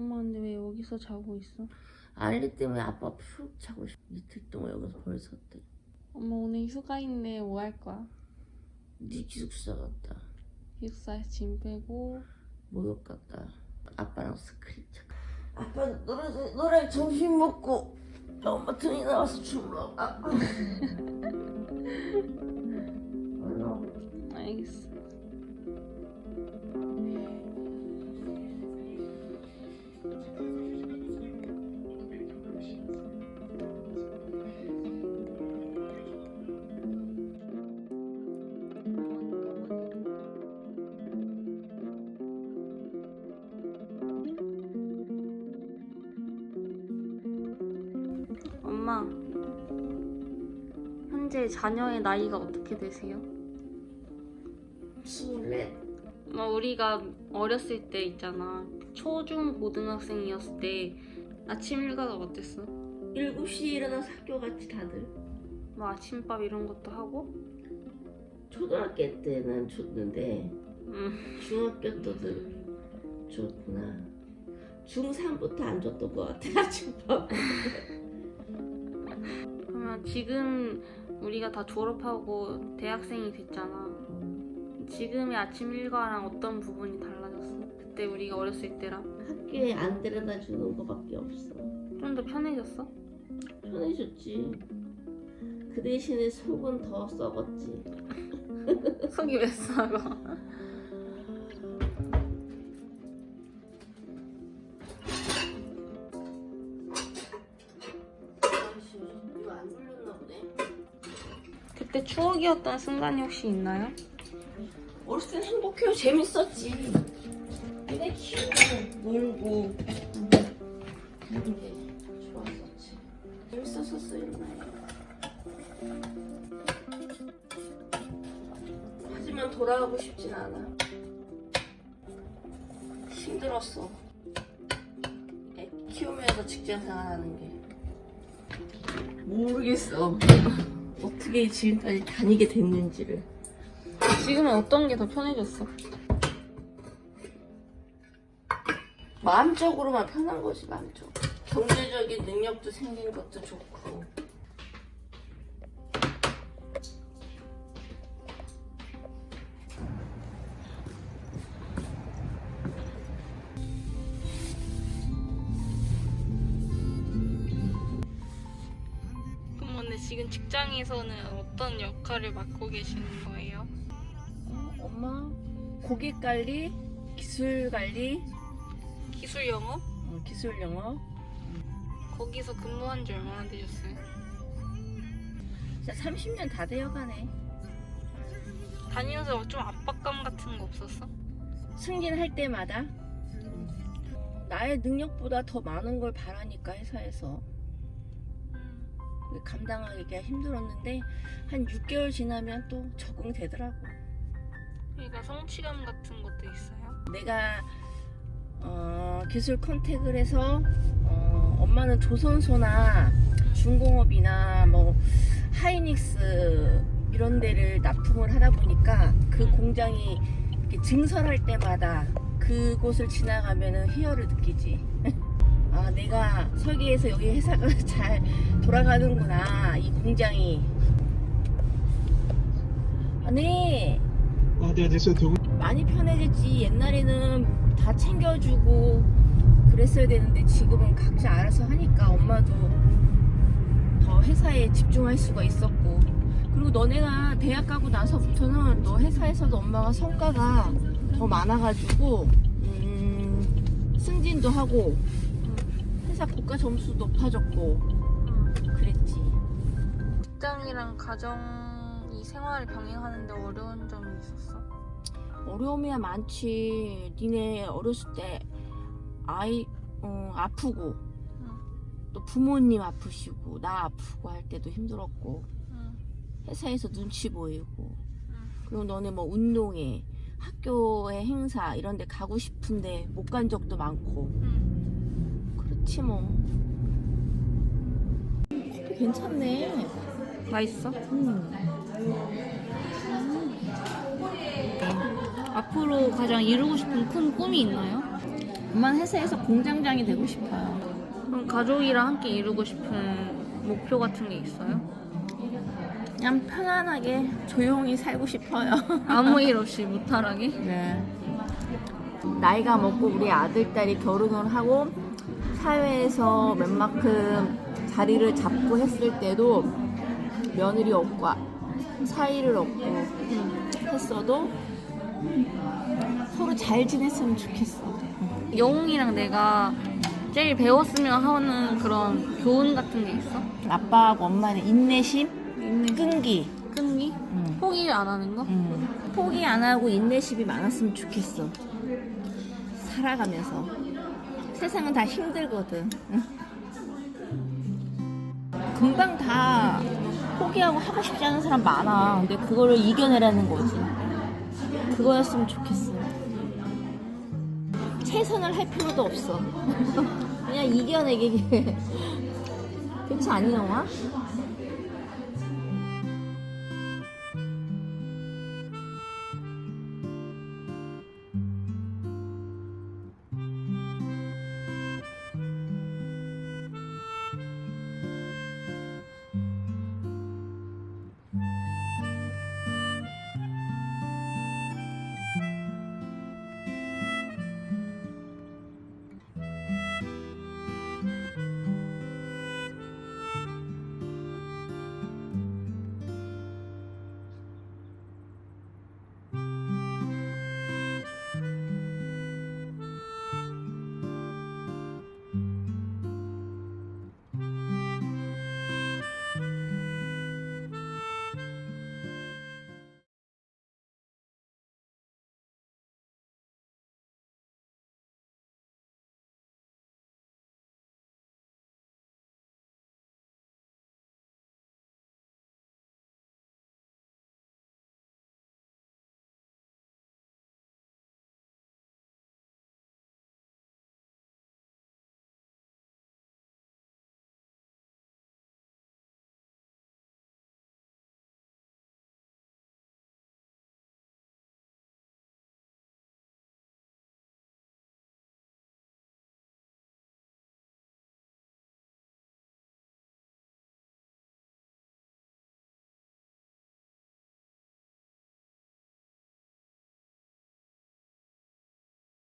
엄마 근데 왜 여기서 자고 있어? 알리 때문에 아빠 푹 자고 싶어. 이틀 동안 여기서 벌섰대. 엄마 오늘 휴가인데 뭐할 거야? 네 기숙사 갔다. 기숙사에서 짐 빼고 목욕 갔다. 아빠랑 스크린차. 아빠 노래 노래 점심 먹고 엄마 등이 나와서 주물러. 현재 자녀의 나이가 어떻게 되세요? 스물넷. 뭐 우리가 어렸을 때 있잖아 초중 고등학생이었을 때 아침 일과가 어땠어? 7시에 일어나서 학교 갔지 다들. 뭐 아침밥 이런 것도 하고? 초등학교 때는 줬는데 음, 중학교 때도 줬구나. 중3부터 안 줬던 것 같아 아침밥. 그러면 지금 우리가 다 졸업하고 대학생이 됐잖아 지금의 아침 일과랑 어떤 부분이 달라졌어? 그때 우리가 어렸을 때랑 학교에 안 데려다 주는 거밖에 없어. 좀 더 편해졌어? 편해졌지. 그 대신에 속은 더 썩었지. 속이 왜 썩어? 그때 추억이었던 순간이 혹시 있나요? 어렸을 땐 행복해요. 재밌었지. 애들 키우고 놀고 그런 게 좋았었지. 재밌었었어요. 옛날에. 하지만 돌아가고 싶진 않아. 힘들었어. 애 키우면서 직장 생활하는 게. 모르겠어. 어떻게 지금까지 다니게 됐는지를. 지금은 어떤 게 더 편해졌어? 마음적으로만 편한 거지 마음적으로 경제적인 능력도 생긴 것도 좋고 지금 직장에서는 어떤 역할을 맡고 계시는 거예요? 엄마 고객 관리, 기술 관리, 기술 영업? 어, 기술 영어 거기서 근무한 지 얼마나 되셨어요? 진짜 30년 다 되어가네 다니면서 좀 압박감 같은 거 없었어? 승진할 때마다 나의 능력보다 더 많은 걸 바라니까 회사에서 감당하기가 힘들었는데 한 6개월 지나면 또 적응되더라고 그러니까 성취감 같은 것도 있어요? 내가 어, 기술 컨택을 해서 어, 엄마는 조선소나 중공업이나 뭐 하이닉스 이런 데를 납품을 하다 보니까 그 공장이 증설할 때마다 그곳을 지나가면은 희열을 느끼지. 아, 내가 설계해서 여기 회사가 잘 돌아가는구나. 이 공장이. 아, 네. 아, 네, 안녕하세요. 동... 많이 편해졌지. 옛날에는 다 챙겨주고 그랬어야 되는데 지금은 각자 알아서 하니까 엄마도 더 회사에 집중할 수가 있었고 그리고 너네가 대학 가고 나서부터는 너 회사에서도 엄마가 성과가 더 많아가지고 음, 승진도 하고 회사 국가 점수 높아졌고 그랬지. 직장이랑 가정이 생활을 병행하는데 어려운 점이 있었어? 어려움이야 많지. 니네 어렸을 때 아이 어, 아프고 응. 또 부모님 아프시고 나 아프고 할 때도 힘들었고 응. 회사에서 눈치 보이고 응. 그리고 너네 뭐 운동회 학교의 행사 이런 데 가고 싶은데 못 간 적도 많고 응. 그렇지 뭐 커피 괜찮네 맛있어? 음. 앞으로 가장 이루고 싶은 큰 꿈이 있나요? 엄마는 회사에서 공장장이 되고 싶어요. 그럼 가족이랑 함께 이루고 싶은 목표 같은 게 있어요? 그냥 편안하게 조용히 살고 싶어요. 아무 일 없이 무탈하게? 네. 나이가 먹고 우리 아들, 딸이 결혼을 하고 사회에서 웬만큼 자리를 잡고 했을 때도 며느리 없고 아- 사이를 없고 했어도 서로 잘 지냈으면 좋겠어. 영웅이랑 내가 제일 배웠으면 하는 그런 교훈 같은 게 있어? 아빠하고 엄마는 인내심, 인내 끈기. 끈기? 응. 포기 안 하는 거? 음. 포기 안 하고 인내심이 많았으면 좋겠어. 살아가면서. 세상은 다 힘들거든. 응? 금방 다 포기하고 하고 싶지 않은 사람 많아. 근데 그거를 이겨내라는 거지. 그거였으면 좋겠어. 최선을 할 필요도 없어. 그냥 이겨내기. 그렇지 않니, 영화?